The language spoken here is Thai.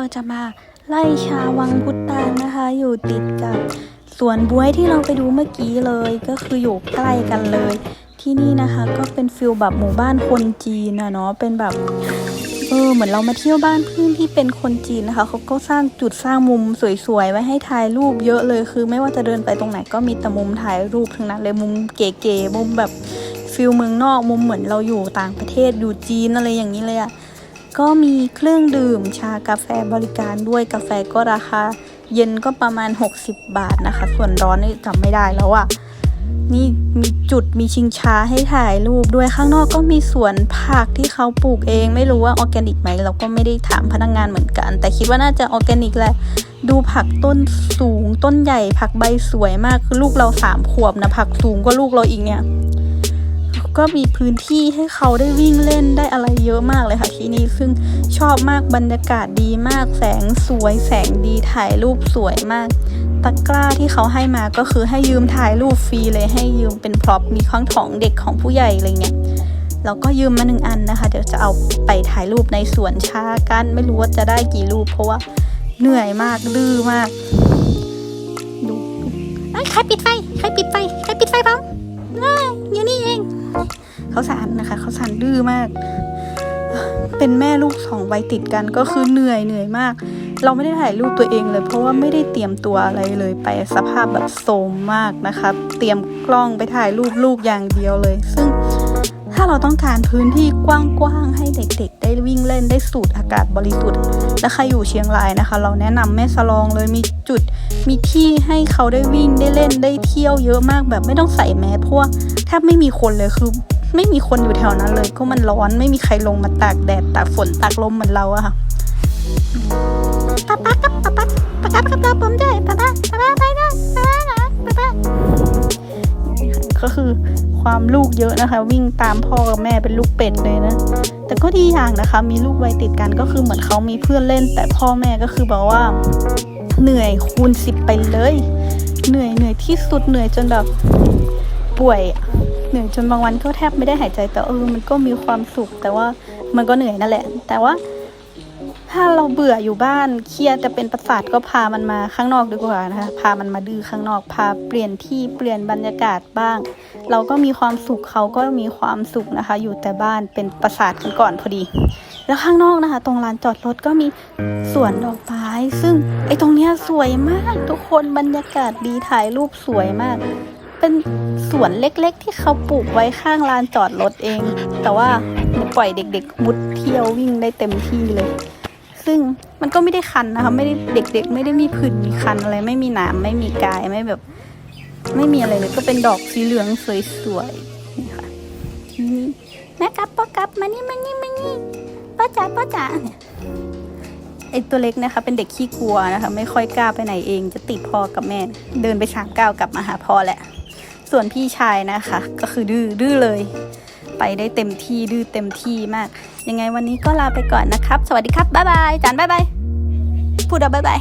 ราจะมาไล่ชาวังพุตานนะคะ อยู่ติดกับสวนบวยที่เราไปดูเมื่อกี้เลยก็คืออยู่ใกล้กันเลย ที่นี่นะคะก็เป็นฟิลแบบหมู่บ้านคนจีนนะเนาะเป็นแบบเออเหมือนเรามาเที่ยวบ้านเพื่อนที่เป็นคนจีนนะคะเขาก็สร้างจุดสร้างมุมสวยๆไว้ให้ถ่ายรูปเยอะเลยคือ ไม่ว่าจะเดินไปตรงไหนก็มีแต่มุมถ่ายรูปทั้งนั้นเลยมุมเก๋ๆมุมแบบฟิลเมืองนอกมุมเหมือนเราอยู่ต่างประเทศอยู่จีนอะไรอย่างนี้เลยอะ ก็มีเครื่องดื่มชากาแฟบริการด้วยกาแฟก็ราคา เย็นก็ประมาณ 60 บาทนะคะ ส่วนร้อนนี่จำไม่ได้แล้วอะนี่มีจุดมีชิงช้าให้ถ่ายรูปด้วยข้างนอกก็มีสวนผักที่เขาปลูกเอง ไม่รู้ว่าออร์แกนิกไหมเราก็ไม่ได้ถามพนักงงานเหมือนกัน แต่คิดว่าน่าจะออร์แกนิกแหละดูผักต้นสูงต้นใหญ่ผักใบสวยมากคือลูกเราสามขวบนะผักสูงกว่าลูกเราอีกเนี่ย ก็มีพื้นที่ให้เขาได้วิ่งเล่นได้อะไรเยอะมากเลยค่ะที่นี่ซึ่งชอบมากบรรยากาศดีมากแสงสวย แสงดีถ่ายรูปสวยมากตะกร้าที่เขาให้มาก็คือให้ยืมถ่ายรูปฟรีเลยให้ยืมเป็นพร็อพมีข้างของเด็กของผู้ใหญ่อะไรเงี้ยเราก็ยืมมาหนึ่งอันนะคะ เดี๋ยวจะเอาไปถ่ายรูปในสวนชากันไม่รู้ว่าจะได้กี่รูป เพราะว่าเหนื่อยมากดื้อมาก ดูเอ้ใครปิดไฟ เขาสารนะคะเขาสารดื้อมาก เป็นแม่ลูกสองวัยติดกันก็คือเหนื่อยเหนื่อยมาก เราไม่ได้ถ่ายรูปตัวเองเลย เพราะว่าไม่ได้เตรียมตัวอะไรเลยไปสภาพแบบโทรมมากนะคะ เตรียมกล้องไปถ่ายรูปลูกอย่างเดียวเลย ซึ่งถ้าเราต้องการพื้นที่กว้างๆให้เด็กๆ ได้วิ่งเล่นได้สูดอากาศบริสุทธิ์ และใครอยู่เชียงรายนะคะ เราแนะนำแม่สลองเลยมีจุดมีที่ให้เขาได้วิ่งได้เล่นได้เที่ยวเยอะมากแบบไม่ต้องใส่แมสเพราะว่าแทบไม่มีคนเลยคือ ไม่มีคนอยู่แถวนั้นเลย ก็มันร้อนไม่มีใครลงมาตากแดดตากฝนตากลมเหมือนเราอะค่ะป๊าป๊ากับป๊าป๊าป๊าป๊ากับเราผมด้วยป๊าป๊าป๊าป๊าไปด้วยป๊าป๊านะป๊าป๊าก็คือความลูกเยอะนะคะ วิ่งตามพ่อกับแม่เป็นลูกเป็ดเลยนะ แต่ก็ดีอย่างนะคะ มีลูกวัยติดกันก็คือเหมือนเขามีเพื่อนเล่น แต่พ่อแม่ก็คือบอกว่าเหนื่อยคูณสิบไปเลย เหนื่อยเหนื่อยที่สุดเหนื่อยจนแบบป่วยอะ เหนื่อยจนบางวันก็แทบไม่ได้หายใจแต่เออมันก็มีความสุข แต่ว่ามันก็เหนื่อยนั่นแหละ แต่ว่า ถ้าเราเบื่ออยู่บ้านเครียดจะเป็นประสาทก็พามันมาข้างนอกดีกว่านะคะพามันมาดื้อข้างนอก พาเปลี่ยนที่เปลี่ยนบรรยากาศบ้าง เราก็มีความสุขเขาก็มีความสุขนะคะ อยู่แต่บ้านเป็นประสาทกันก่อนพอดี แล้วข้างนอกนะคะ ตรงลานจอดรถก็มีสวนดอกไม้ซึ่งไอ้ตรงเนี้ยสวยมากทุกคนบรรยากาศดีถ่ายรูปสวยมาก เป็นสวนเล็กๆ ที่เขาปลูกไว้ข้างลานจอดรถเอง แต่ว่าปล่อยเด็กๆมุดเที่ยววิ่งได้เต็มที่เลย ซึ่งมันก็ไม่ได้คันนะคะไม่ได้เด็ก ๆ ไม่ได้มีผื่นมีคันอะไรไม่มีหนามไม่มีกายไม่แบบ ไม่มีอะไรเลยก็เป็นดอกสีเหลืองสวยๆนี่ค่ะนี่แม่กับป้กับมานี่มานี่มานี่ป้าจ๋าป้าจ๋าเนี่ยไอตัวเล็กนะคะเป็นเด็กขี้กลัวนะคะ ไม่ค่อยกล้าไปไหนเองจะติดพ่อกับแม่ เดินไปสามก้าวกลับมาหาพ่อแหละ ส่วนพี่ชายนะคะ ก็คือดื้อดื้อเลย ไปได้เต็มที่ดื้อเต็มที่มาก ยังไงวันนี้ก็ลาไปก่อนนะครับ สวัสดีครับบ๊ายบายจานบ๊ายบายพูดเอาบ๊ายบาย